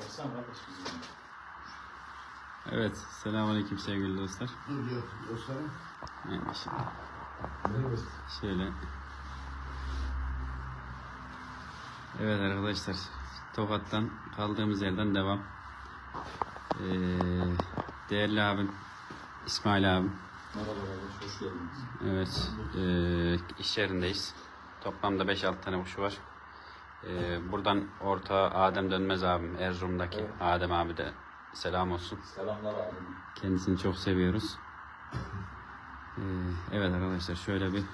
Baksana kardeş bizim. Evet, selamünaleyküm sevgili dostlar. Diyor. Yani şimdi Merhaba. şöyle. Evet arkadaşlar, Tokat'tan kaldığımız yerden devam. Ee, değerli abim, İsmail abim. Merhaba kardeş, hoş geldiniz. Evet, e, iş yerindeyiz. Toplamda 5-6 tane kuşu var. E, buradan orta Adem Dönmez abim, Erzurum'daki Adem abi de selam olsun. Selamlar abi. Kendisini çok seviyoruz. E, evet arkadaşlar şöyle bir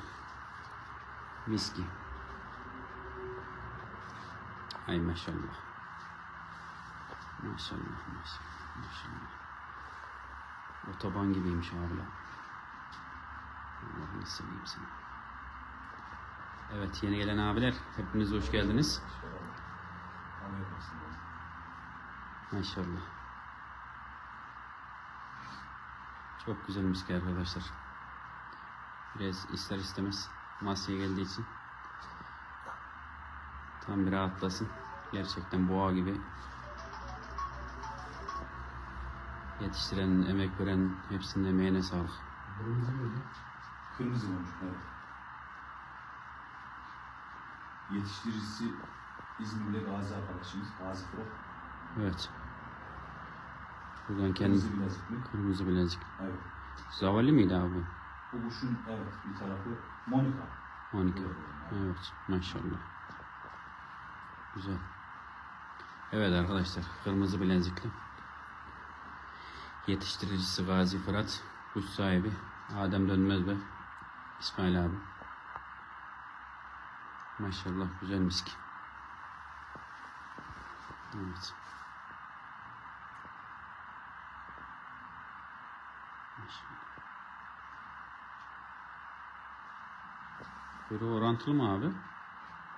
viski. Ay maşallah. Maşallah maşallah maşallah. Otoban gibiymiş abi. Allah'ını seveyim seni. Evet yeni gelen abiler hepiniz hoş geldiniz. Maşallah. Çok güzel miski arkadaşlar. Biraz ister istemez masaya geldiği için tam bir rahatlasın. Gerçekten boğa gibi yetiştiren, emek veren hepsinin emeğine sağlık. Kırmızı olmuş, evet. Yetiştiricisi İzmir'de Gazi arkadaşımız. Gazi Fırat. Evet. Buradan kendi Kırmızı bilezikli. kırmızı bilezik. Evet. Zavali miydi abi? Bu kuşun evet bir tarafı Monika. 12. Evet maşallah. Güzel. Evet arkadaşlar kırmızı bilezikli. Yetiştiricisi Gazi Fırat. Kuş sahibi Adem Dönmez ve İsmail abi. Maşallah güzel miski. Evet. Kuyruğu orantılı mı abi?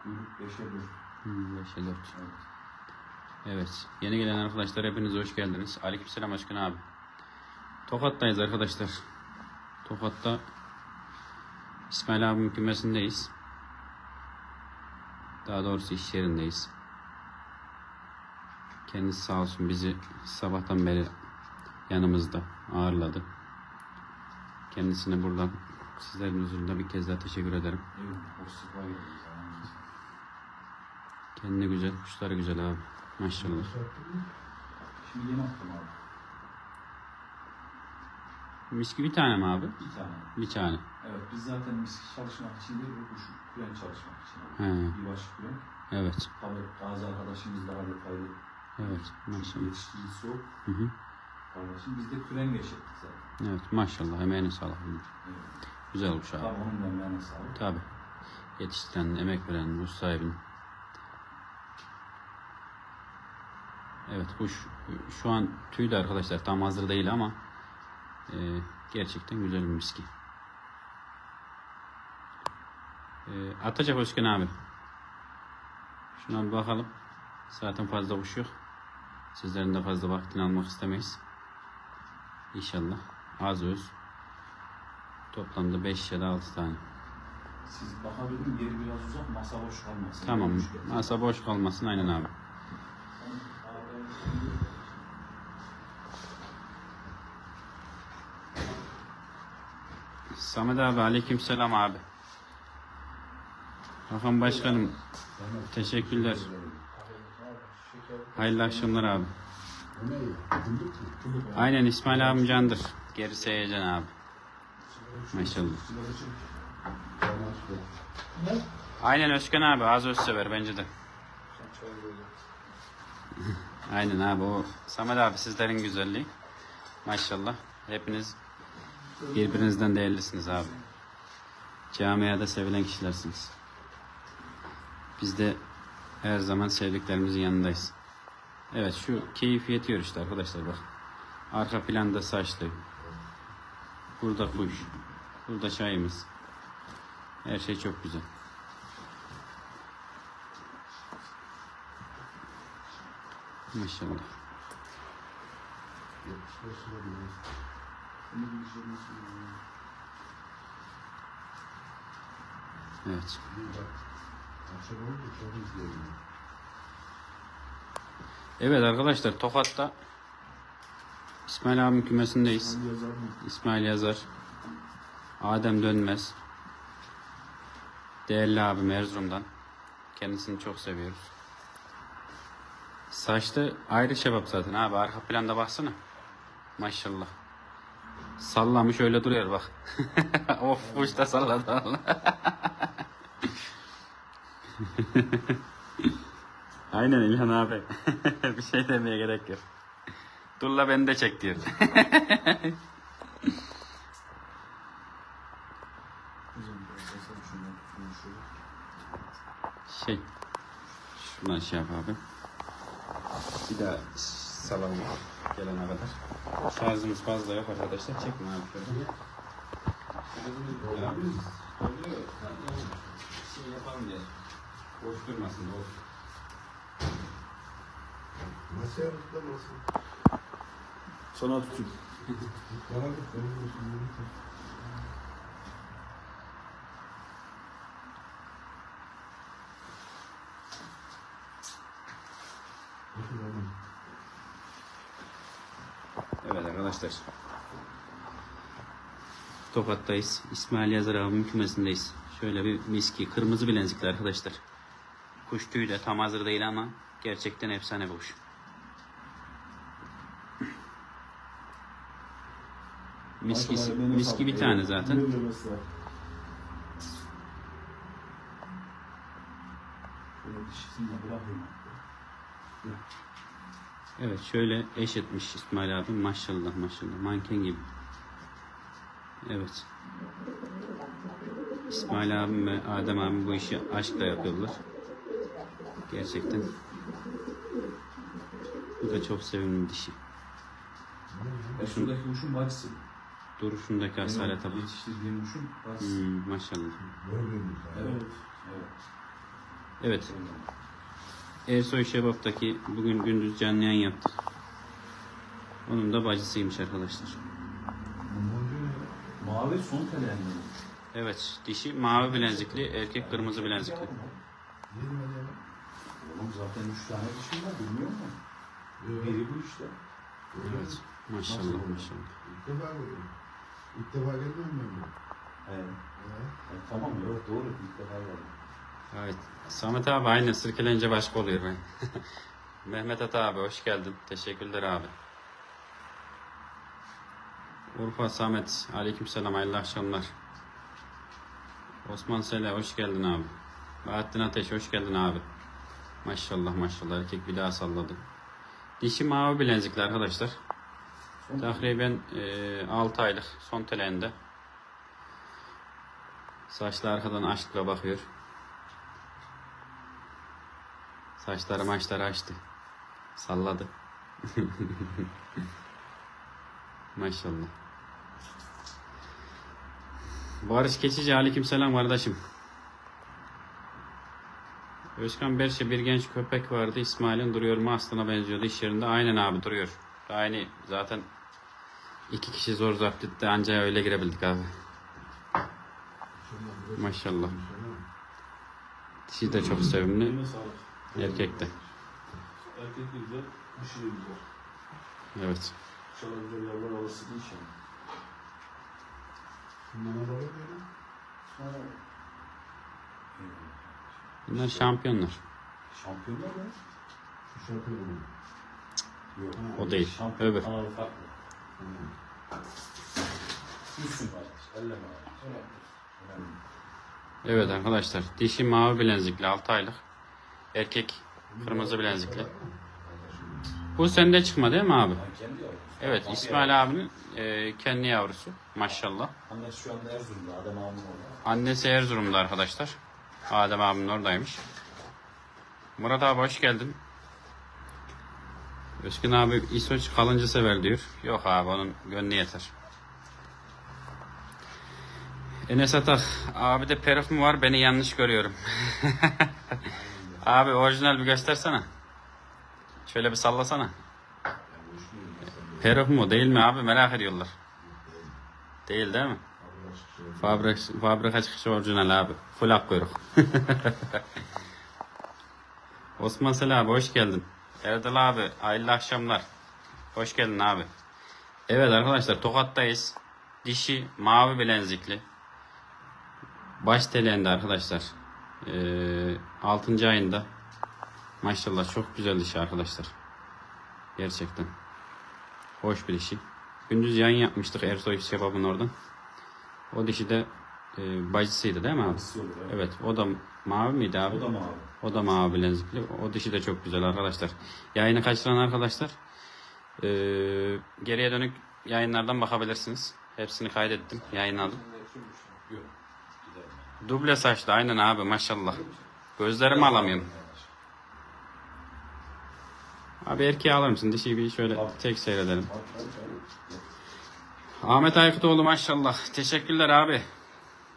Kuyruk 5'e 4. Hmm. Evet. Evet. Yeni gelen arkadaşlar hepiniz hoş geldiniz. Aleykümselam Aşkın abi. Tokat'tayız arkadaşlar. Tokat'ta İsmail abimin kümesindeyiz. Daha doğrusu iş yerindeyiz. Kendisi sağ olsun bizi sabahtan beri yanımızda ağırladı. Kendisine buradan sizlerin huzurunda bir kez daha teşekkür ederim. Kendine güzel, kuşları güzel abi. Maşallah. Şimdi yeni attım abi. Miski bir tane mi abi? Bir tane. Bir tane. Evet biz zaten miski çalışmak için değil bu kuş küren çalışmak için. He. Bir baş küren. Evet. Tabii Gazi arkadaşımız daha detaylı Evet. Maşallah. yetiştiricisi o. Hı hı. Kardeşim biz de küren geçirdik zaten. Evet maşallah. Emeğine sağlık. Evet. Güzel olmuş abi. Tabii onun da emeğine sağlık. Tabi. Yetiştiren, emek veren, ruh sahibinin. Evet kuş şu an tüy de arkadaşlar tam hazır değil ama e, gerçekten güzel bir miski. E, atacak Özkan abi. Şuna bir bakalım. Zaten fazla kuş yok. Sizlerin de fazla vaktini almak istemeyiz. İnşallah. Az öz. Toplamda 5 ya da 6 tane. Siz bakabilirim yeri biraz uzak masa boş kalmasın. Tamam. Masa boş kalmasın aynen abi. Samet abi aleykümselam abi. Hakan Başkanım teşekkürler. Hayırlı akşamlar abi. Aynen İsmail abim candır. Gerisi heyecan abi. Maşallah. Aynen Özkan abi az öz sever bence de. Aynen abi o Samet abi sizlerin güzelliği. Maşallah. Hepiniz birbirinizden değerlisiniz abi. Camiada sevilen kişilersiniz. Biz de her zaman sevdiklerimizin yanındayız. Evet şu keyif yetiyor işte arkadaşlar bak. Arka planda saçlı. Burada kuş. Burada çayımız. Her şey çok güzel. Maşallah. Evet. Evet arkadaşlar Tokat'ta İsmail abinin kümesindeyiz. İsmail Yazar, Adem Dönmez, değerli abim Erzurum'dan. Kendisini çok seviyoruz. Saçta ayrı şebap zaten abi. Arka planda baksana. Maşallah. Sallamış öyle duruyor bak. of uçta salladı Allah. Aynen İlhan abi. Bir şey demeye gerek yok. Dur beni de çek diyor. Şey. Şuradan şey yap abi. Bir daha salalım gelene kadar. Şarjımız fazla yok arkadaşlar. Çekme abi şöyle. Ya, Şey yapalım diye. Boş durmasın. Boş. Nasıl nasıl? Sana tutayım. Bana da senin olsun. Evet arkadaşlar. Tokat'tayız. İsmail Yazar abimin kümesindeyiz. Şöyle bir miski. Kırmızı bilenzikli arkadaşlar. Kuş tüyü de tam hazır değil ama gerçekten efsane kuş. Miski, miski bir tane zaten. Evet şöyle eş etmiş İsmail abi. Maşallah maşallah. Manken gibi. Evet. İsmail abim ve Adem abim bu işi aşkla yapıyorlar. Gerçekten. Bu da çok sevimli dişi. E şuradaki kuşun bacısı. Duruşundaki asalete bak. Yetiştirdiğim kuşun bacısı. Hmm, maşallah. Evet. Evet. Evet. Ersoy Şebap'taki bugün gündüz canlı yayın yaptık. Onun da bacısıymış arkadaşlar. Mavi son kalemleri. Evet. Dişi mavi bilenzikli, erkek kırmızı bilenzikli. Oğlum zaten üç tane dişim var bilmiyor musun? Biri bu işte. Evet. Maşallah maşallah. İlk defa görüyorum. İlk defa gelmiyorum ben buraya. Evet. Ya. E, tamam evet doğru ilk defa geldim. Evet. Samet abi aynı sirkelince başka oluyor ben. Mehmet Ata abi hoş geldin. Teşekkürler abi. Urfa Samet aleykümselam hayırlı akşamlar. Osman Sele hoş geldin abi. Bahattin Ateş hoş geldin abi. Maşallah maşallah erkek bir daha salladı. Dişi mavi bilenzikli arkadaşlar. Son Takriben 6 aylık son teleğinde. Saçlı arkadan aşkla bakıyor. Saçları maçları açtı. Salladı. Maşallah. Barış Keçici aleykümselam kardeşim. Özkan Berşe bir genç köpek vardı. İsmail'in duruyor mu aslına benziyordu iş yerinde. Aynen abi duruyor. Aynı zaten iki kişi zor zapt etti anca öyle girebildik abi. Maşallah. Dişi de çok sevimli. Erkek de. Erkek de güzel, dişi de güzel. Evet. İnşallah güzel yavrular alırsın inşallah. Bundan veriyorum. Sonra... Bunlar şampiyonlar. Şampiyonlar mı? Şu şarkı mı? Yok. O değil. Şampiyon Öbür. kanalı farklı. Var. Elleme var. Evet arkadaşlar. Dişi mavi bilenzikli 6 aylık. Erkek kırmızı bilenzikli. Bu sende çıkma değil mi abi? Evet İsmail abinin e, kendi yavrusu. Maşallah. Annesi şu anda Erzurum'da. Adem orada. Annesi Erzurum'da arkadaşlar. Adem abimin oradaymış. Murat abi hoş geldin. Özgün abi İsoç kalıncı sever diyor. Yok abi onun gönlü yeter. Enes Atak. Abi de perif mi var? Beni yanlış görüyorum. abi orijinal bir göstersene. Şöyle bir sallasana. Perif mu değil mi abi merak ediyorlar. Değil değil mi? Fabrika, fabrika çıkışı orijinal abi. Full ak kuyruk. Osman Sel abi hoş geldin. Erdal abi hayırlı akşamlar. Hoş geldin abi. Evet arkadaşlar Tokat'tayız. Dişi mavi bilenzikli. Baş teleğinde arkadaşlar. Ee, 6. ayında. Maşallah çok güzel dişi arkadaşlar. Gerçekten. Hoş bir dişi. Gündüz yayın yapmıştık Ersoy Şebab'ın oradan. O dişi de e, bacısıydı değil mi abi? Olur ya? Evet o da mavi miydi abi? O da mavi. O da mavi bilenzikli. O dişi de çok güzel arkadaşlar. Yayını kaçıran arkadaşlar eee, geriye dönük yayınlardan bakabilirsiniz. Hepsini kaydettim. Yayınladım. Duble saçlı aynen abi maşallah. Gözlerimi alamıyorum. Abi erkeği alır mısın? Dişiyi bir şöyle tek seyredelim. Ahmet Aykıtoğlu maşallah. Teşekkürler abi.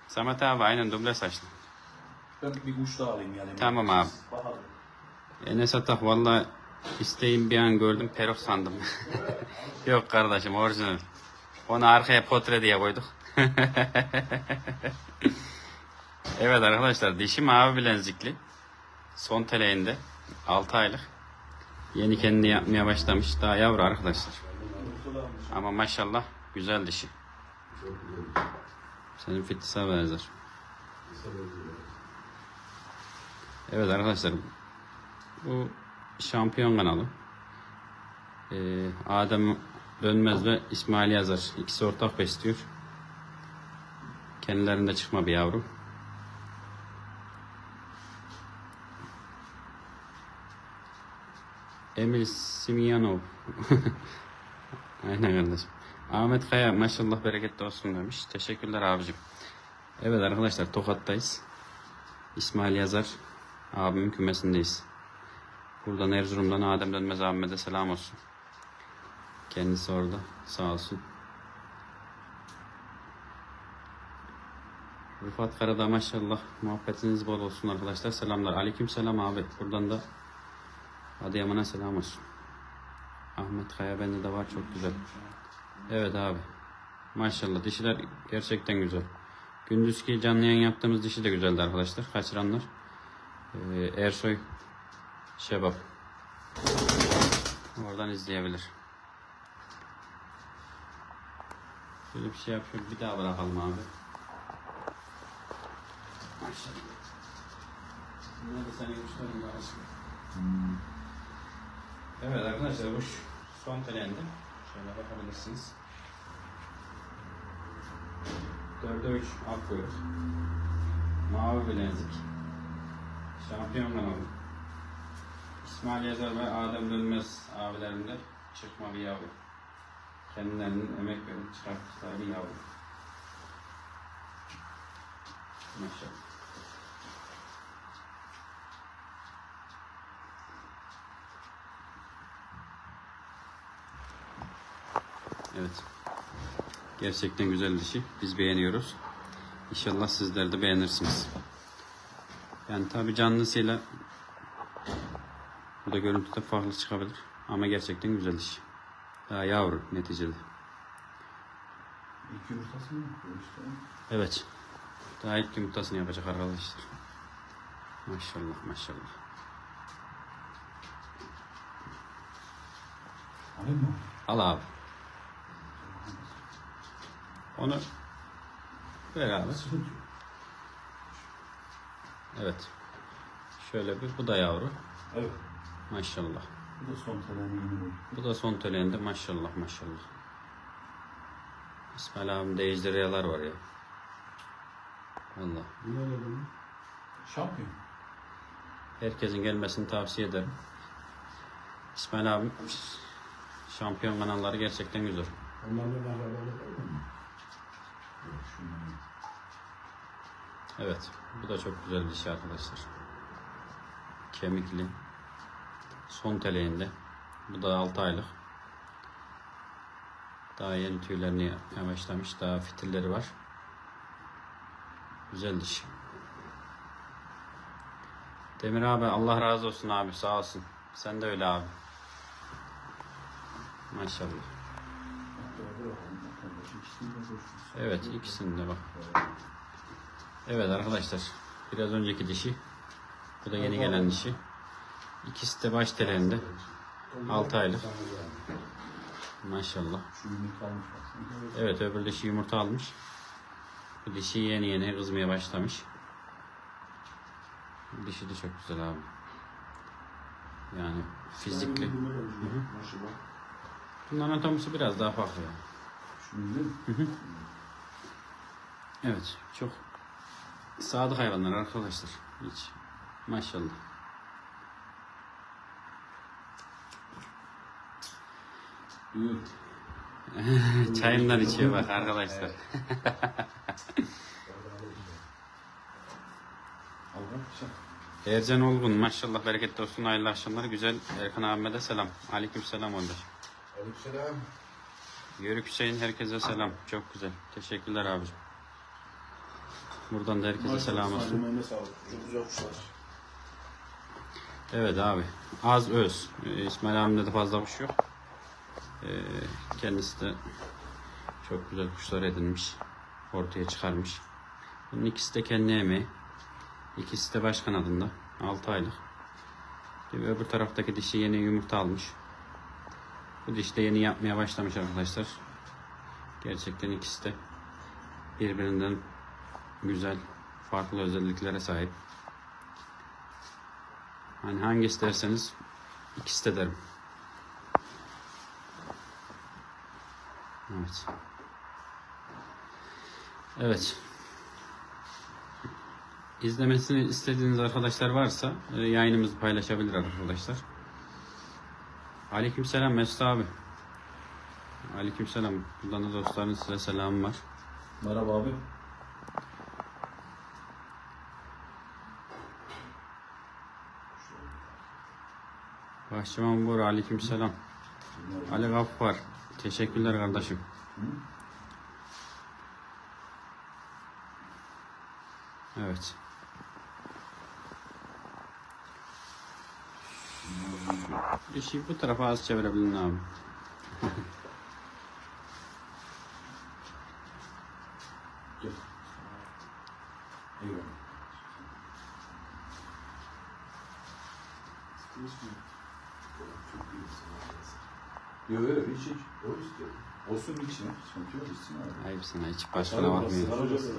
Samet abi aynen duble saçlı. Ben bir kuş daha alayım yani. Tamam abi. Bakalım. Enes Atak valla isteğim bir an gördüm peruk sandım. Yok kardeşim orijinal. Onu arkaya potre diye koyduk. evet arkadaşlar dişi mavi bilenzikli. Son teleğinde 6 aylık. Yeni kendini yapmaya başlamış. Daha yavru arkadaşlar. Ama maşallah güzel dişi. Çok güzel. Senin fitisa benzer. Evet arkadaşlar bu şampiyon kanalı. Ee, Adem Dönmez ve İsmail Yazar ikisi ortak besliyor. Kendilerinde çıkma bir yavru. Emil Simyanov. Aynen kardeşim. Ahmet Kaya maşallah bereketli olsun demiş. Teşekkürler abicim. Evet arkadaşlar Tokat'tayız. İsmail Yazar abimin kümesindeyiz. Buradan Erzurum'dan Adem Dönmez abime de selam olsun. Kendisi orada sağ olsun. Rıfat Karada maşallah muhabbetiniz bol olsun arkadaşlar. Selamlar. Aleyküm selam abi. Buradan da Adıyaman'a selam olsun. Ahmet Kaya bende de var çok güzel. Evet abi. Maşallah dişiler gerçekten güzel. Gündüzki canlı yayın yaptığımız dişi de güzeldi arkadaşlar. Kaçıranlar. Ee, Ersoy Şebap. Oradan izleyebilir. Şöyle bir şey yapıyorum. Bir daha bırakalım abi. Maşallah. Bunlar da var aşkım. Evet arkadaşlar bu son telendi. Şöyle bakabilirsiniz. 4'e 3 Akkuyruk. Mavi bilezik. Şampiyon kanalı. İsmail Yazar ve Adem Dönmez abilerinde çıkma bir yavru. Kendilerinin emek verip çıkarttıkları bir yavru. Maşallah. Evet. Gerçekten güzel dişi. Biz beğeniyoruz. İnşallah sizler de beğenirsiniz. Yani tabi canlısıyla burada görüntüde farklı çıkabilir. Ama gerçekten güzel diş. Daha yavru neticede. İlk yumurtası mı yapıyor işte? Evet. Daha ilk yumurtasını yapacak arkadaşlar. Maşallah maşallah. Alayım mı? Al abi. Onu ver abi. Evet. Şöyle bir bu da yavru. Evet. Maşallah. Bu da son oldu. Bu da son töleğinde maşallah maşallah. İsmail abim de ejderhalar var ya. Allah. Ne dedim? Şampiyon. Herkesin gelmesini tavsiye ederim. İsmail abim şampiyon kanalları gerçekten güzel. Onlarla akrabalık var mı? Yok, şundan. Evet. Bu da çok güzel bir şey arkadaşlar. Kemikli. Son teleğinde. Bu da 6 aylık. Daha yeni tüylerini yavaşlamış. Daha fitilleri var. Güzel diş. Demir abi Allah razı olsun abi sağ olsun. Sen de öyle abi. Maşallah. Evet ikisini de bak. Evet arkadaşlar. Biraz önceki dişi. Bu da yeni gelen dişi. İkisi de baş teleğinde. 6 aylık. Maşallah. Evet öbür dişi yumurta almış. Bu dişi yeni yeni kızmaya başlamış. Dişi de çok güzel abi. Yani fizikli. Bunun anatomisi biraz daha farklı yani. Evet çok sadık hayvanlar arkadaşlar. Hiç maşallah. Büyük. Çayından içiyor bak arkadaşlar. Ercan Olgun maşallah bereketli olsun hayırlı akşamlar. Güzel Erkan abime de selam. Aleyküm selam Önder. Aleykümselam. Yörük Hüseyin herkese selam. Çok güzel. Teşekkürler abicim. Buradan da herkese selam olsun. Evet abi. Az öz. Ee, İsmail abimde de fazla kuş yok. Ee, kendisi de çok güzel kuşlar edinmiş. Ortaya çıkarmış. Bunun ikisi de kendi emeği. İkisi de başkan adında. 6 aylık. Ve öbür taraftaki dişi yeni yumurta almış. Bu diş yeni yapmaya başlamış arkadaşlar. Gerçekten ikisi de birbirinden güzel, farklı özelliklere sahip. Hani hangi isterseniz ikisi de derim. Evet. Evet. İzlemesini istediğiniz arkadaşlar varsa e, yayınımızı paylaşabilir arkadaşlar. Aleykümselam Mesut abi. Aleykümselam. Buradan da dostların size selamı var. Merhaba abi. Bahçıvan Bor aleykümselam. Ali Gaffar. Teşekkürler kardeşim. Evet. İşi bu tarafa az çevirebilin abi. Gel. Eyvallah. Yok yok hiç hiç. O istiyor. Olsun içine. Sıkıntı yok içsin abi. Ayıp sana hiç başkana bakmıyor. Hocası.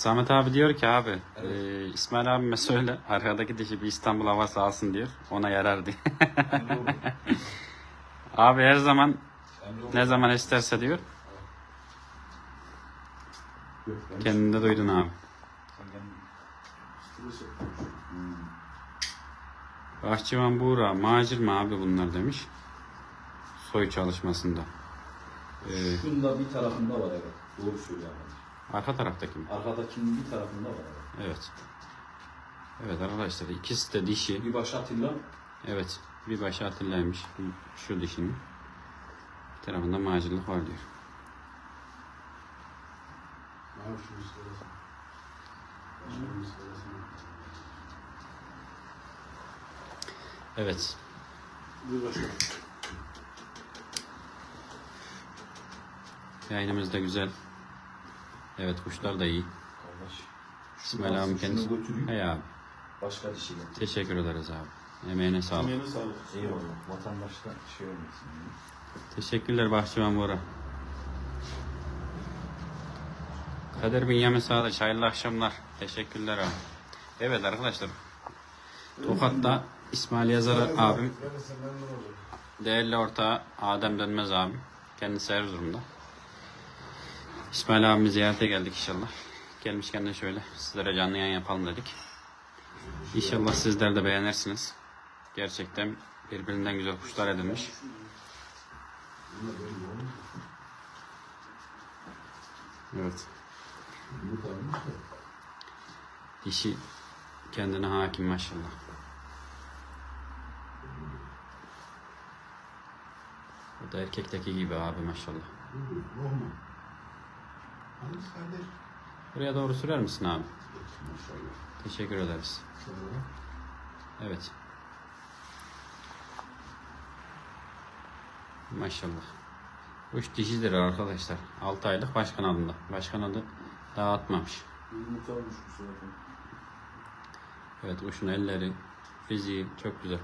Samet abi diyor ki abi e, İsmail abime söyle arkadaki dişi bir İstanbul havası alsın diyor. Ona yarar diye. Abi her zaman ne zaman isterse diyor. Kendinde duydun abi. Yapıyor. Bahçıvan Buğra, macir mi abi bunlar demiş. Soy çalışmasında. Ee, Şunda bir tarafında var evet. Doğru söylüyor abi. Arka taraftaki mi? Arkadakinin bir tarafında var evet. Evet. Arkadaşlar ikisi de dişi. Bir baş Atilla. Evet. Bir başı Atilla'ymış. Şu dişinin. Bir tarafında macirlik var diyor. Abi şunu istersen. Şunu istersen. Evet. Yayınımız da güzel. Evet kuşlar da iyi. Kardeş. İsmail abim Şunu kendisi. götüreyim. Hey abi. Başka dişiyle. Teşekkür ederiz abi. Emeğine sağlık. Emeğine sağlık. Eyvallah. Vatandaşta şey olmasın. Teşekkürler Bahçıvan Bora. Kader Bünyamin Sağdaş hayırlı akşamlar. Teşekkürler abi. Evet arkadaşlar. Tokat'ta İsmail Yazar abim, değerli ortağı Adem Dönmez abim. Kendisi Erzurum'da. İsmail abimi ziyarete geldik inşallah. Gelmişken de şöyle sizlere canlı yayın yapalım dedik. İnşallah sizler de beğenirsiniz. Gerçekten birbirinden güzel kuşlar edilmiş. Evet. Dişi kendine hakim maşallah. Bu da erkekteki gibi abi maşallah. Buyur, Normal. Hangisi kardeş? Buraya doğru sürer misin abi? Teşekkür ederiz. Evet. Maşallah. Kuş dişidir arkadaşlar. 6 aylık başkan adında. Başkan adı daha atmamış. Yumurta almış bu sefer. Evet kuşun elleri, Fiziği çok güzel.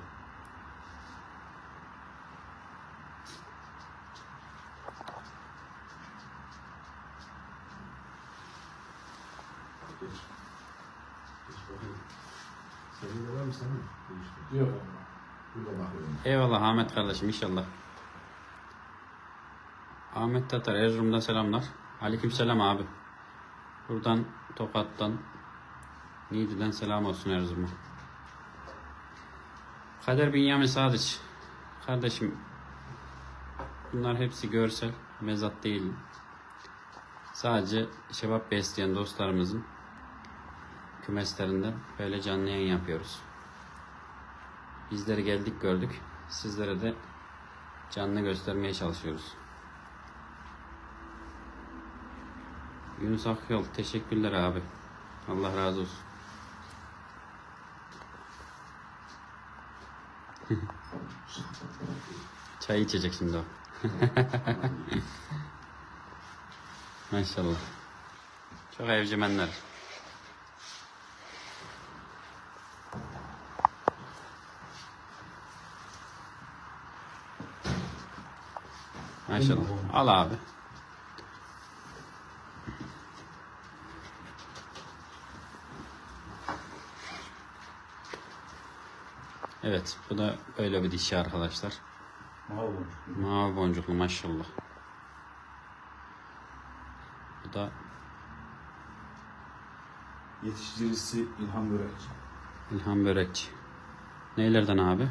Geç. Geç bakayım. Senin de var mı sana? Değişti. Yok ama. Burada bakıyorum. Eyvallah Ahmet kardeşim inşallah. Ahmet Tatar Erzurum'dan selamlar. Aleyküm selam abi. Buradan Tokat'tan Niğde'den selam olsun Erzurum'a. Kader Binyamin Sadıç. Kardeşim bunlar hepsi görsel. Mezat değil. Sadece şebap besleyen dostlarımızın kümeslerinden böyle canlı yayın yapıyoruz. Bizleri geldik gördük. Sizlere de canlı göstermeye çalışıyoruz. Yunus Akyol teşekkürler abi. Allah razı olsun. Çay içecek şimdi o. Maşallah. Çok evcimenler. Maşallah. Al abi. Evet, bu da böyle bir dişi arkadaşlar. Mavi boncuk. Mavi boncuklu maşallah. Bu da Yetiştiricisi İlhan Börekçi. İlhan Börekçi. Neylerden abi?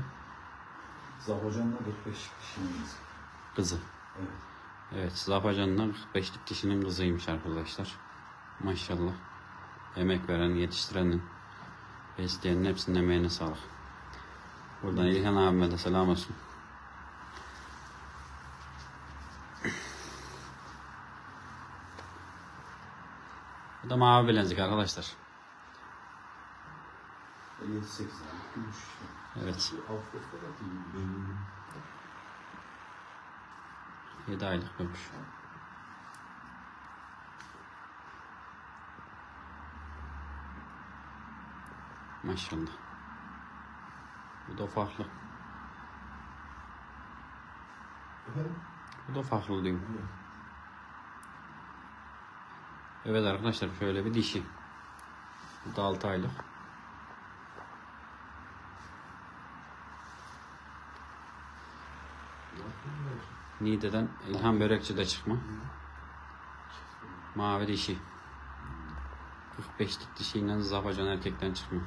Zahocan'la 45 kişinin Kızı. Evet. Evet, Zafacan'dan 45'lik kişinin kızıymış arkadaşlar. Maşallah. Emek veren, yetiştirenin, besleyenin hepsinin emeğine sağlık. Buradan İlhan abime de selam olsun. Bu da mavi bilezik arkadaşlar. 58 aylık gümüş işte. Evet. 7 aylık ölmüş. Maşallah. Bu da farklı. Efendim? Bu da farklı diyeyim. Evet arkadaşlar şöyle bir dişi. Bu da 6 aylık. Niğde'den İlhan Börekçi de çıkma. Mavi dişi. 45'lik dişiyle Zafacan erkekten çıkma.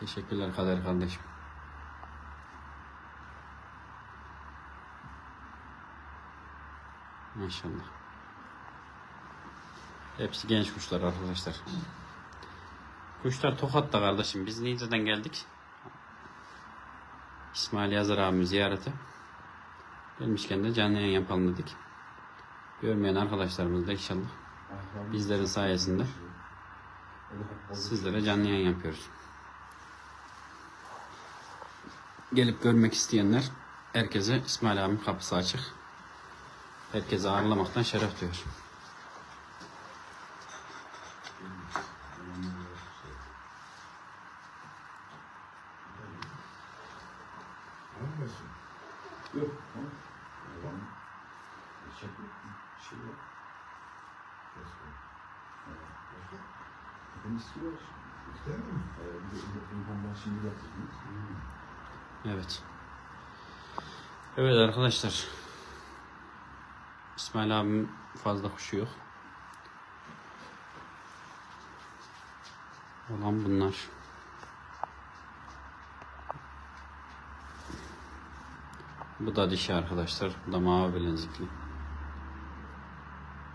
Teşekkürler Kader kardeşim. Maşallah. Hepsi genç kuşlar arkadaşlar. Kuşlar Tokat'ta kardeşim. Biz Niğde'den geldik. İsmail Yazır abimi ziyarete. Gelmişken de canlı yayın yapalım dedik. Görmeyen arkadaşlarımız da inşallah bizlerin sayesinde sizlere canlı yayın yapıyoruz. Gelip görmek isteyenler herkese İsmail abim kapısı açık. Herkese ağırlamaktan şeref duyuyor. Yok. Tamam. Geçecek yok. Bir şey yok. Benim istiyor. İster mi? Bir de İlhan'dan şimdi getirdiniz. Evet. Evet arkadaşlar. İsmail abim fazla kuşu yok. Olan bunlar. Bu da dişi arkadaşlar. Bu da mavi bilenzikli.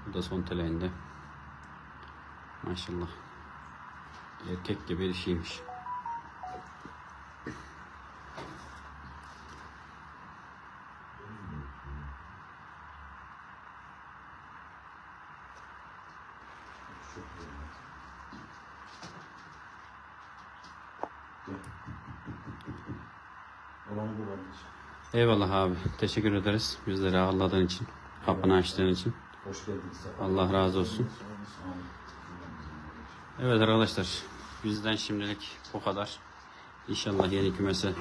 Bu da son teleğinde. Maşallah. Erkek gibi dişiymiş. Çok güzel. Gel. Olanı bu kardeşim. Eyvallah abi. Teşekkür ederiz bizleri ağırladığın için. Kapını açtığın için. Hoş geldin. sefa. Allah razı olsun. Evet arkadaşlar bizden şimdilik bu kadar. İnşallah yeni kümese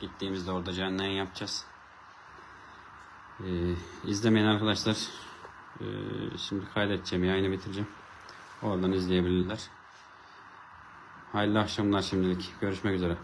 gittiğimizde orada yayın yapacağız. Ee, izlemeyen arkadaşlar ee, şimdi kaydedeceğim yayını bitireceğim. Oradan izleyebilirler. Hayırlı akşamlar şimdilik. Görüşmek üzere.